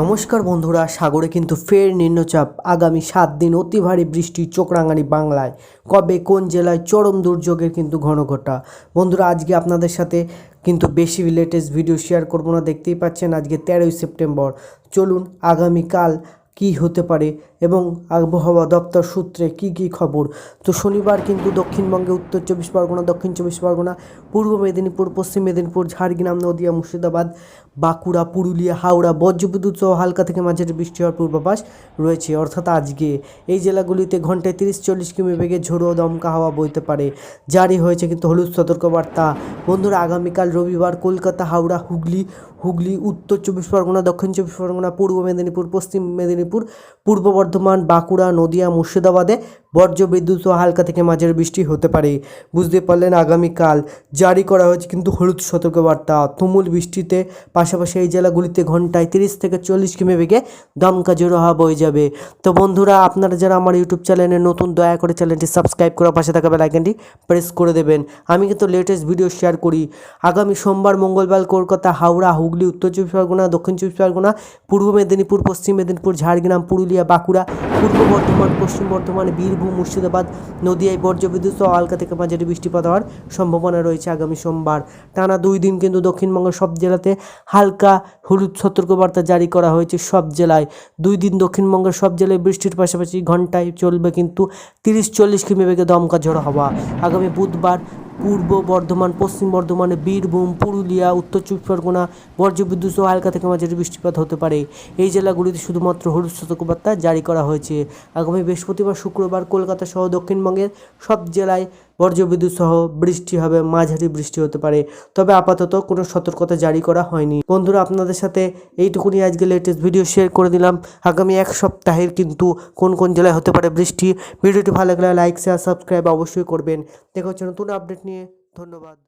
নমস্কার বন্ধুরা, সাগরে কিন্তু ফের নিম্নচাপ। আগামী সাত দিন অতি ভারী বৃষ্টি, চোখরাঙানি বাংলায়। কবে কোন জেলায় চরম দুর্যোগের কিন্তু ঘন ঘটা বন্ধুরা, আজকে আপনাদের সাথে কিন্তু বেশি লেটেস্ট ভিডিও শেয়ার করব না, দেখতেই পাচ্ছেন আজকে তেরোই সেপ্টেম্বর। চলুন, আগামীকাল কি হতে পারে এবং আবহাওয়া দপ্তর সূত্রে কি কি খবর? তো শনিবার কিন্তু দক্ষিণবঙ্গে উত্তর চব্বিশ পরগনা, দক্ষিণ চব্বিশ পরগনা, পূর্ব মেদিনীপুর, পশ্চিম মেদিনীপুর, ঝাড়গ্রাম, নদিয়া, মুর্শিদাবাদ, বাঁকুড়া, পুরুলিয়া, হাওড়া, বজ্রবিদ্যুৎ সহ হালকা থেকে মাঝারি বৃষ্টি হওয়ার পূর্বাভাস রয়েছে। অর্থাৎ আজকে এই জেলাগুলিতে ঘন্টায় তিরিশ চল্লিশ কিমি বেগে ঝোড়ো দমকা হাওয়া বইতে পারে। জারি হয়েছে কিন্তু হলুদ সতর্কবার্তা। বন্ধুরা, আগামীকাল রবিবার কলকাতা, হাওড়া, হুগলি হুগলি, উত্তর চব্বিশ পরগনা, দক্ষিণ চব্বিশ পরগনা, পূর্ব মেদিনীপুর, পশ্চিম মেদিনীপুর, পূর্ব বর্ধমান বাঁকুড়া নদিয়া মুর্শিদাবাদে বর্জ্য বিদ্যুৎ ও হালকা থেকে মাঝারি বৃষ্টি হতে পারে। বুঝতে পারলেন, আগামীকাল জারি করা হয়েছে কিন্তু হলুদ সতর্কবার্তা তুমুল বৃষ্টিতে পাশাপাশি এই জেলাগুলিতে ঘন্টায় তিরিশ থেকে চল্লিশ কিমি বেগে দমকা জোড়ো হাওয়া বয়ে যাবে। তো বন্ধুরা, আপনারা যারা আমার ইউটিউব চ্যানেলে নতুন, দয়া করে চ্যানেলটি সাবস্ক্রাইব করে পাশে থাকা বেলাইকনটি প্রেস করে দেবেন। আমি কিন্তু লেটেস্ট ভিডিও শেয়ার করি। আগামী সোমবার, মঙ্গলবার কলকাতা, হাওড়া, হুগলি, উত্তর চব্বিশ পরগনা, দক্ষিণ চব্বিশ পরগনা, পূর্ব মেদিনীপুর, পশ্চিম মেদিনীপুর, ঝাড়গ্রাম, পুরুলিয়া, বাঁকুড়া পূর্ব বর্ধমান, পশ্চিম বর্ধমান, বীরভূম, মুর্শিদাবাদ, নদিয়ায় বজ্রবিদ্যুৎ সহ হালকা থেকে মাঝারি বৃষ্টিপাত হওয়ার সম্ভাবনা রয়েছে আগামী সোমবার। টানা দুই দিন কিন্তু দক্ষিণবঙ্গের সব জেলাতে হালকা হলুদ সতর্কবার্তা জারি করা হয়েছে সব জেলায়। দুই দিন দক্ষিণবঙ্গের সব জেলায় বৃষ্টির পাশাপাশি ঘন্টায় চলবে কিন্তু তিরিশ চল্লিশ কিমি বেগে দমকা ঝড় হওয়া। আগামী বুধবার পূর্ব বর্ধমান, পশ্চিম বর্ধমানে, বীরভূম, পুরুলিয়া, উত্তর চব্বিশ পরগনা বর্জ্যবিদ্যুৎ সহ হালকা থেকে মাঝারি বৃষ্টিপাত হতে পারে। এই জেলাগুলিতে শুধুমাত্র হলুদ সতর্কবার্তা জারি করা হয়েছে। আগামী বৃহস্পতিবার, শুক্রবার কলকাতা সহ দক্ষিণবঙ্গের সব জেলায় বজ্রবিদ্যুৎ সহ বৃষ্টি হবে, মাঝারি বৃষ্টি হতে পারে। তবে আপাতত কোনো সতর্কতা জারি করা হয়নি। বন্ধুরা, আপনাদের সাথে এইটুকুনি আজকে লেটেস্ট ভিডিও শেয়ার করে দিলাম। আগামী এক সপ্তাহের কিন্তু কোন কোন জেলায় হতে পারে বৃষ্টি? ভিডিওটি ভালো লাগলে লাইক শেয়ার সাবস্ক্রাইব অবশ্যই করবেন। দেখা হচ্ছে নতুন আপডেট নিয়ে। ধন্যবাদ।